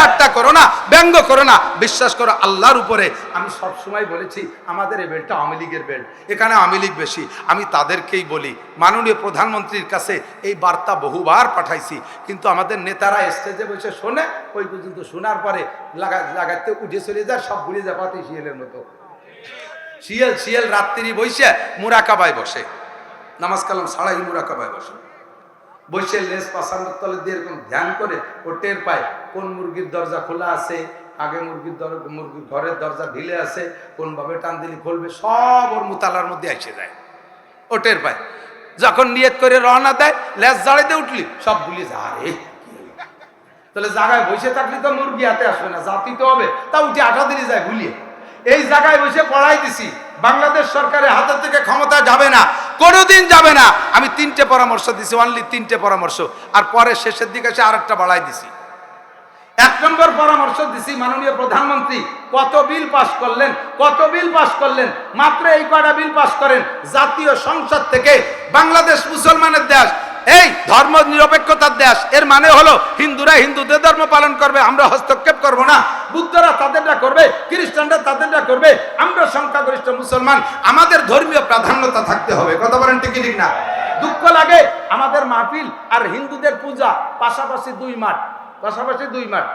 ঠাট্টা করো না, ব্যঙ্গ করো না। বিশ্বাস করো, আল্লাহর উপরে আমি সব সময় বলেছি, আমাদের এই বেল্টটা আওয়ামী লীগের বেল্ট। এখানে আওয়ামী লীগ বেশি। আমি তাদেরকেই বলি, মাননীয় প্রধানমন্ত্রীর কাছে এই বার্তা বহুবার পাঠাইছি। কিন্তু আমাদের নেতারা স্টেজে বসে শোনে, ওই পর্যন্ত শোনার পরে লাগা, লাগাতে উঠে চলে যায়, সব ভুলে যায়, পাতি শিয়ালের মতো। শিয়াল শিয়াল রাত্রি বসে মুরাকাবায় বসে। নামাজ কালাম ছাড়াই মুরাকাবায় বসে। বসে লেস পাশানোর তলে দিয়ে এরকম ধ্যান করে ও টের পায়, কোন মুরগির দরজা খোলা আছে, আগে মুরগির দর, মুরগির ঘরের দরজা ঢিলে আছে, কোনভাবে টান দিলে খুলবে, সব ওর মুতালার মধ্যে এসে যায়। ও টের পায়। যখন নিয়ত করে রওনা দেয় লেস জাড়াইতে উঠলি, সব ভুলে যা রে তাহলে জায়গায় বসে থাকলে তো মুরগি হাতে আসবে না, জাতি তো হবে। তা উঠে আঠা দিলে যায় ভুলিয়ে এই জায়গায় বসে পড়াই দিছি, বাংলাদেশ সরকারের হাতের থেকে ক্ষমতা যাবে না। কোনোদিন যাবে না। আমি তিনটে পরামর্শ দিছি অনলি তিনটে পরামর্শ। আর পরে শেষের দিকে এসে আরেকটা বাড়াই দিছি। এক নম্বর পরামর্শ দিছি মাননীয় প্রধানমন্ত্রী, কত বিল পাশ করলেন, কত বিল পাশ করলেন, মাত্র এই কয়টা বিল পাশ করেন, জাতীয় সংসদ থেকে বাংলাদেশ মুসলমানের দেশ। এই ধর্ম নিরপেক্ষতার দেশ, এর মানে হলো হিন্দুরা হিন্দুদের ধর্ম পালন করবে, আমরা হস্তক্ষেপ করব না। বুদ্ধরা তাদেরটা করবে, খ্রিস্টানরা তাদেরটা করবে, আমরা সংখ্যাগরিষ্ঠ মুসলমান, আমাদের ধর্মীয় প্রাধান্যতা থাকতে হবে। কথা বলেন ঠিক ঠিক না? দুঃখ লাগে, আমাদের মাহফিল আর হিন্দুদের পূজা, পাশাপাশি দুই মাঠ, পাশাপাশি দুই মাঠ।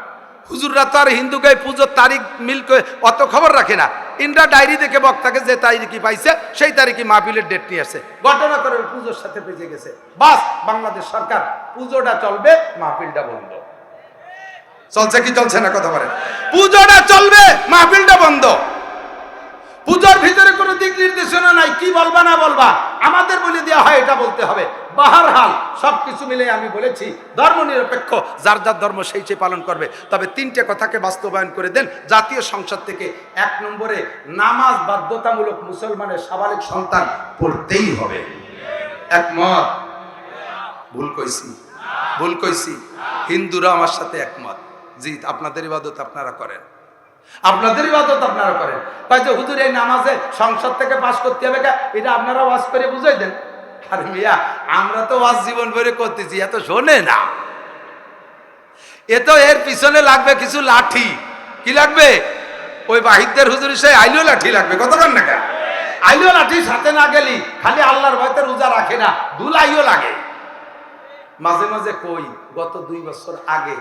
হুজুররা তো আর হিন্দুকে পুজোর তারিখ মিল করে অত খবর রাখে না। ইন্দ্রা ডায়েরি দেখে বক্তাকে যে তারিখই পাইছে, সেই তারিখে মাহফিলের ডেট নিয়ে আসে। ঘটনা করে পুজোর সাথে বেঁচে গেছে। বাস, বাংলাদেশ সরকার, পুজোটা চলবে, মাহফিলটা বন্ধ। চলছে কি চলছে না কথা বলেন। পুজোটা চলবে, মাহফিলটা বন্ধ। পুজোর ভিতরে কোনো দিক নির্দেশনা নাই, কি বলবা না বলবা? আমাদের বলে দেওয়া হয়, এটা বলতে হবে। বাহার হাল সব কিছু মিলে আমি বলেছি ধর্ম নিরপেক্ষ যার যার ধর্ম সেই সেই পালন করবে। তবে তিনটে কথাকে বাস্তবায়ন করে দেন, জাতীয় সংসদ থেকে এক নম্বরে নামাজ বাধ্যতামূলক মুসলমানের স্বাভাবিক সন্তান পড়তেই হবে। একমত? ভুল কইছি। ভুল কইছি। হিন্দুরা আমার সাথে একমত। জি, আপনাদের ইবাদত আপনারা করেন। আপনাদের ইবাদত আপনারা করেন। যে হুজুর, এই নামাজে সংসদ থেকে পাশ করতে হবে কা? এটা আপনারা ওয়াজ করে বুঝাই দেন। আর মিয়া, আমরা তো ওয়াজ জীবন ভরে করতেছি, এত শোনে না। এ তো এর পিছনে লাগবে কিছু লাঠি। কি লাগবে? ওই বাহিদদের হুজুর সে আইলেও লাঠি লাগবে। কতক্ষণ না কেন আইলেও লাঠি, সাথে না গেলি, খালি আল্লাহর ভয়তে রোজা রাখে না ধুলাইও লাগে। মাঝে মাঝে কই, গত দুই বছর আগে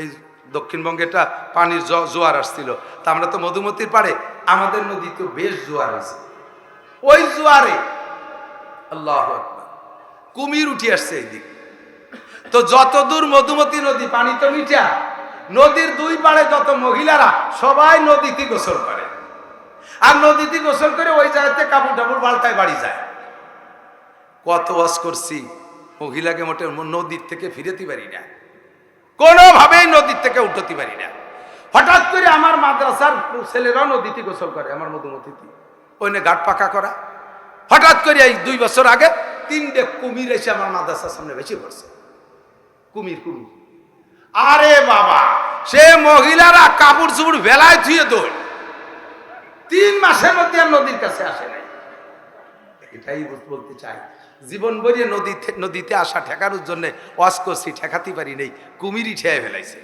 এই দক্ষিণবঙ্গে একটা পানির জোয়ার আসছিল। তা আমরা তো মধুমতির পাড়ে, আমাদের নদীতে বেশ জোয়ার হয়েছে। ওই জোয়ারে আল্লাহ কুমির উঠে আসছে এই দিক তো যতদূর মধুমতি নদী, পানি তো মিঠা, নদীর দুই পাড়ে যত মহিলারা, সবাই নদীতে গোসল করে। আর নদীতে গোসল করে ওই জায়গাতে কাপড় টাপড় পাল্টায় বাড়ি যায়। কত ওয়াজ করছি, মহিলাকে মোটে নদীর থেকে ফিরেতে পারি না। কোনোভাবেই নদীর থেকে উঠতে পারি না। হঠাৎ করে আমার মাদ্রাসার ছেলেরাও নদীতে গোসল করে, আমার মধুমতিতে। ওই গাট পাকা করা। হঠাৎ করে এই দুই বছর আগে তিনটে কুমির এসে আমার মাদ্রাসার সামনে বেশি পড়ছে। কুমির কুমির। আরে বাবা, সে মহিলারা কাপড় চুপড় বেলায় ধুয়ে দোল তিন মাসের মধ্যে আর নদীর কাছে আসে নাই। এটাই বলতে চাই। জীবন ভরিয়ে নদীতে নদীতে আসা ঠেকানোর জন্য ওয়াজ করছি, ঠেকাতে পারি নেই, কুমিরই ঠেয়ে ফেলাইছে।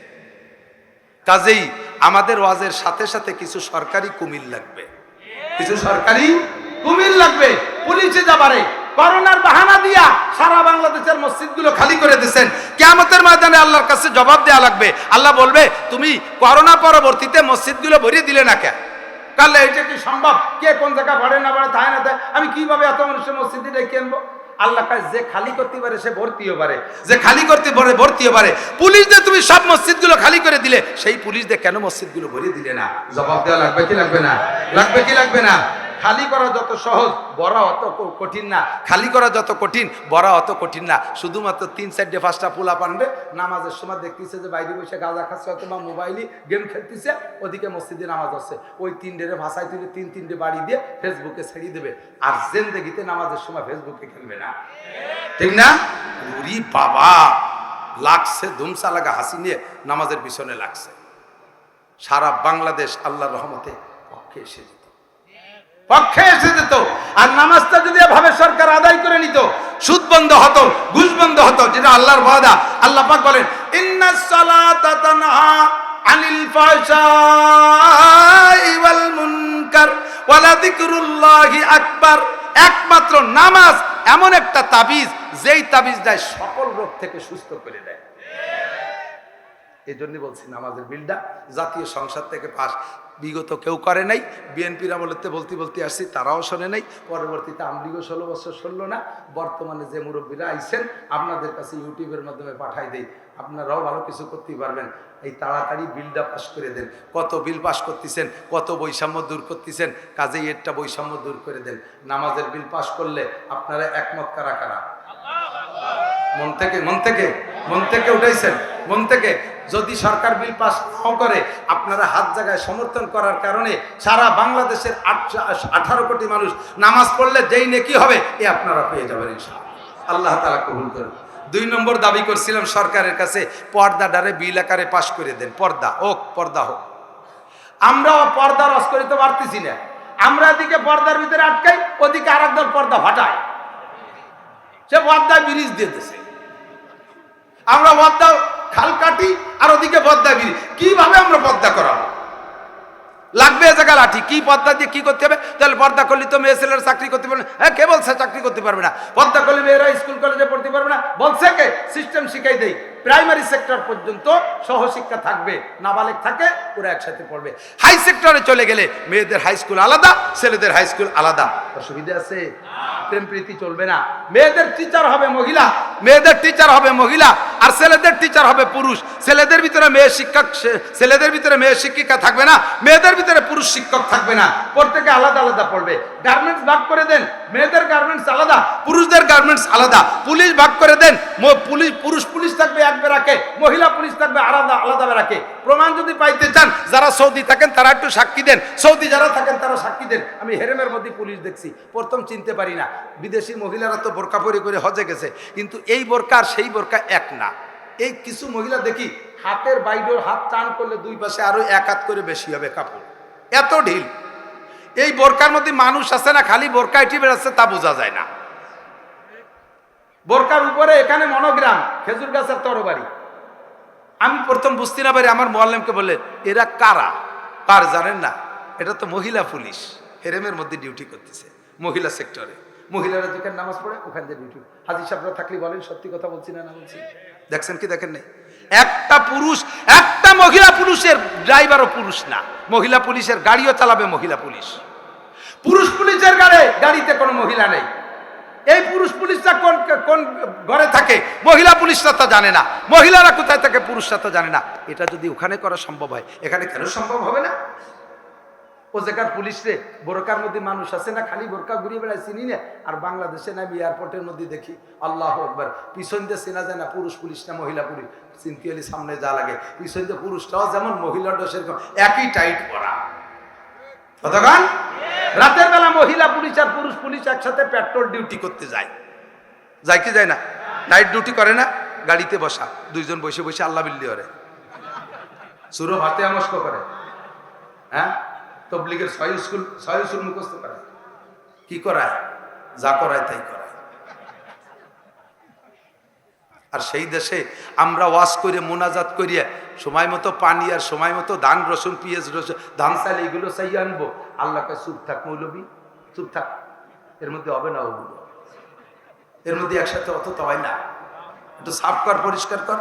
কাজেই আমাদের ওয়াজের সাথে সাথে কিছু সরকারি কুমির লাগবে। কিছু সরকারি কুমির লাগবে। পুলিশে যাবারে করোনার বাহানা দিয়া সারা বাংলাদেশের মসজিদগুলো খালি করে দিচ্ছেন কেয়ামতের ময়দানে আল্লাহর কাছে জবাব দেওয়া লাগবে। আল্লাহ বলবে, তুমি করোনা পরবর্তীতে মসজিদগুলো ভরিয়ে দিলে না কেন? কালে এটা কি সম্ভব? কে কোন জায়গায় ভরে না ভরে তাই না তাই আমি কীভাবে এত মানুষের মসজিদে ডেকে আনব? আল্লাহ কাছে যে খালি করতে পারে, সে ভর্তিও পারে। যে খালি করতে পারে ভর্তিও পারে। পুলিশ দিয়ে তুমি সব মসজিদগুলো খালি করে দিলে, সেই পুলিশ দিয়ে কেন মসজিদগুলো ভরে দিলে না? জবাব দেওয়া লাগবে কি লাগবে না? লাগবে কি লাগবে না? খালি করা যত সহজ, বড় অত কঠিন না। খালি করা যত কঠিন, বড় অত কঠিন না। শুধুমাত্র তিন চারটে পাঁচটা পোলা পানবে, নামাজের সময় দেখতেছে যে বাইরে বসে গাঁজা খাচ্ছে, অথবা মোবাইলই গেম খেলতেছে, ওদিকে মসজিদে নামাজ আছে। ওই তিন ডেরে ভাষায় তুলে তিন তিনটে বাড়ি দিয়ে ফেসবুকে ছেড়ে দেবে। আর জেন্দেগিতে নামাজের সময় ফেসবুকে খেলবে না। ঠিক না? উরি বাবা! লাগছে, ধুমসা লাগা হাসি নিয়ে নামাজের পিছনে লাগছে। সারা বাংলাদেশ আল্লাহর রহমতে পক্ষে এসে যেত পক্ষে এসে যেত আর নামাজটা যদি এভাবে সরকার আদায় করে নিত, সুদ বন্ধ হতো, ঘুষ বন্ধ হতো, যেটা আল্লাহর ওয়াদা, আল্লাহ পাক বলেন আনিল ওয়াল মুনকার ওয়ালা যিকরুল্লাহি আকবার। একমাত্র নামাজ এমন একটা তাবিজ, যেই তাবিজ দেয় সকল রোগ থেকে সুস্থ করে দেয়। এই জন্য বলছি, নামাজের বিলটা জাতীয় সংসদ থেকে পাস। বিগত কেউ করে নাই, বিএনপির আমলেতে বলতে বলতে আসছি, তারাও শোনে নাই, পরবর্তীতে আমলিগও ষোলো বছর শুনলো না, বর্তমানে যে মুরব্বীরা আইছেন, আপনাদের কাছে ইউটিউবের মাধ্যমে পাঠাই দেই, আপনারাও ভালো কিছু করতে পারবেন, এই তাড়াতাড়ি বিলটা পাশ করে দেন, কত বিল পাশ করতেছেন, কত বৈষম্য দূর করতেছেন, কাজেই এরটা বৈষম্য দূর করে দেন, নামাজের বিল পাশ করলে আপনারা একমত কারা কারা? মন থেকে মন থেকে মন থেকে উঠাইছেন। মন থেকে যদি সরকার বিল পাস নাও করে, আপনারা হাত জায়গায় সমর্থন করার কারণে সারা বাংলাদেশের আঠারো কোটি মানুষ নামাজ পড়লে যেই নেকি হবে, এ আপনারা পেয়ে যাবেন আল্লাহ তালা কবুল করুন। দুই নম্বর দাবি করছিলাম সরকারের কাছে, পর্দা ডারে বিল আকারে পাশ করে দেন, পর্দা হোক পর্দা হোক। আমরাও পর্দা রস করিতে পারতেছি না। আমরা এদিকে পর্দার ভিতরে আটকাই, ওদিকে আর একদল পর্দা হটায় সে পর্দায় ব্রিজ দিতেছে আমরা পদ্মা খাল কাটি আর ওদিকে পদ্মা গিরি কীভাবে আমরা পদ্মা করাবো? লাগবে জায়গা লাঠি। কি পদ্মা দিয়ে কি করতে হবে? তাহলে পর্দা করলি তো মেয়ে ছেলের চাকরি করতে পারবে না। হ্যাঁ কে বলছে চাকরি করতে পারবে না? পদ্মা করলে মেয়েরা স্কুল, কলেজে পড়তে পারবে না? বলছে কে? সিস্টেম শিখাই দেই। প্রাইমারি সেক্টর পর্যন্ত সহশিক্ষা থাকবে, নাবালেক থাকে, ওরা একসাথে পড়বে। হাই সেক্টরে চলে গেলে মেয়েদের হাই স্কুল আলাদা, ছেলেদের হাই স্কুল আলাদা। অসুবিধা আছে? প্রেম প্রীতি চলবে না। মেয়েদের টিচার হবে মহিলা, মেয়েদের টিচার হবে মহিলা, আর ছেলেদের টিচার হবে পুরুষ। ছেলেদের ভিতরে মেয়ে শিক্ষক, ছেলেদের ভিতরে মেয়ে শিক্ষিকা থাকবে না, মেয়েদের ভিতরে পুরুষ শিক্ষক থাকবে না। প্রত্যেকে আলাদা আলাদা পড়বে। গার্মেন্টস ভাগ করে দেন, মেয়েদের গার্মেন্টস আলাদা, পুরুষদের গার্মেন্টস আলাদা। পুলিশ ভাগ করে দেন পুলিশ পুরুষ পুলিশ থাকবে এক বেড়াকে মহিলা পুলিশ থাকবে, আলাদা আলাদা বেড়াকে প্রমাণ যদি পাইতে চান, যারা সৌদি থাকেন, তারা একটু সাক্ষী দেন। সৌদি যারা থাকেন, তারা সাক্ষী দেন। আমি হেরেমের মধ্যে পুলিশ দেখছি। প্রথম চিনতে পারি না। বিদেশি মহিলারা তো বোরকা পরি করে হজে গেছে। কিন্তু এই বোরকা আর সেই বোরকা এক না। এই কিছু মহিলা দেখি, হাতের বাইরের হাত টান করলে দুই পাশে আরও এক হাত করে বেশি হবে কাপড়। এত ঢিল। এই বোরকার মধ্যে মানুষ আছে না, খালি বোরকা এটি বেড়াচ্ছে তা বোঝা যায় না। বোরকার উপরে এখানে মনোগ্রাম খেজুর গাছের তরবারি। আমি প্রথম বুঝতে না পারি আমার মোয়াল্লেমকে বললে এরা কারা? কার জানেন না? এটা তো মহিলা পুলিশ হেরেমের মধ্যে ডিউটি করতেছে মহিলা সেক্টরে মহিলারা যেখানে নামাজ পড়ে ওখান দিয়ে ডিউটি হাজি সাহেবরা থাকলে বলেন সত্যি কথা বলছি না না বলছি? দেখছেন কি দেখেন নাই? একটা পুরুষ একটা মহিলা পুরুষের ড্রাইভারও পুরুষ না। মহিলা পুলিশের গাড়িও চালাবে মহিলা পুলিশ। পুরুষ পুলিশের গাড়ি গাড়িতে কোনো মহিলা নেই। এই পুরুষ পুলিশরা কোন কোন ঘরে থাকে? মহিলা পুলিশরা তা জানে না। মহিলারা কোথায় থাকে পুরুষরা তো জানে না। এটা যদি ওখানে করা সম্ভব হয়, এখানে কেন সম্ভব হবে না? ও জায়গার পুলিশরে বোরকার মধ্যে মানুষ আছে না, খালি বোরকা ঘুরিয়ে বেড়ায় চিনি না? আর বাংলাদেশে না এয়ারপোর্টের মধ্যে দেখি। আল্লাহ একবার পিছন দিয়ে চেনা যায় না পুরুষ পুলিশ না মহিলা পুলিশ। চিনতে হলে সামনে যা লাগে। পিছন দিয়ে পুরুষটাও যেমন, মহিলাটাও সেরকম। একই টাইট পরা। কতক্ষণ রাতের বেলা মহিলা, পুলিশ আর পুরুষ, পুলিশ একসাথে পেট্রোল ডিউটি করতে যায়। যায় কি যায় না? নাইট ডিউটি করে না? গাড়িতে বসা। দুইজন বসে বসে আল্লাহ বিল্লি করে সুরো হাতে আমস্ক করে। হ্যাঁ? তবলিগের ছয় স্কুল ছয় স্কুল মুখস্থ করে। কি করায়? যা করায় তাই করায় আর সেই দেশে আমরা ওয়াশ করে মোনাজাত করিয়ে সময় মতো পানি আর সময় মতো ধান, রসুন, পিঁয়াজ, রসুন, ধান চাল এগুলো চাই আনব। আল্লাহকে চুপ থাক মৌলবি, চুপ থাক। এর মধ্যে হবে না ওগুলো। এর মধ্যে একসাথে অত তো হয় না। একটু সাফ কর, পরিষ্কার কর।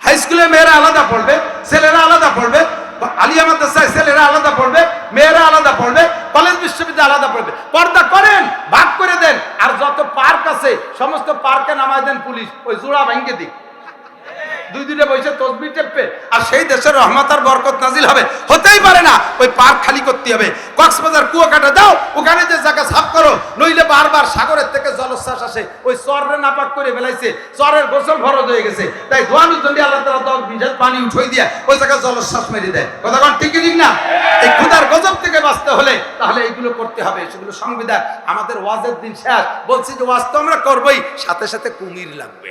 হাই স্কুলে মেয়েরা আলাদা পড়বে, ছেলেরা আলাদা পড়বে, আলিয়া মাদ্রাসায় ছেলেরা আলাদা পড়বে, মেয়েরা আলাদা পড়বে, কলেজ, বিশ্ববিদ্যালয় আলাদা পড়বে পর্দা করেন ভাগ করে দেন আর যত পার্ক আছে, সমস্ত পার্কে নামায় দেন পুলিশ, ওই জোড়া ভেঙে দিক। দুই দুইটা বসে তসবি টেপে, আর সেই দেশের রহমত আর বরকত নাজিল হবে, হতেই পারে না, ওই পার্ক খালি করতে হবে। কক্সবাজার কুয়াকাটা দাও, ওখানে যে জায়গা সাফ করো, নইলে বারবার সাগরের থেকে আসে ওই চরের নাপাক করে ফেলাইছে, চরের গোসল ফরজ হয়ে গেছে। তাই ধোয়ানোর জন্য আল্লাহ তালা দশ বিশেষ পানি উঠোই দিয়ে ওই জায়গায় জলশ্বাস মেরে দেয়। কথা কোন ঠিকই ঠিক না? এই ক্ষুদার গজব থেকে বাঁচতে হলে তাহলে এইগুলো করতে হবে, সেগুলো সংবিধান। আমাদের ওয়াজের দিন শেষ। বলছি যে ওয়াজ তো আমরা করবোই, সাথে সাথে কুমির লাগবে।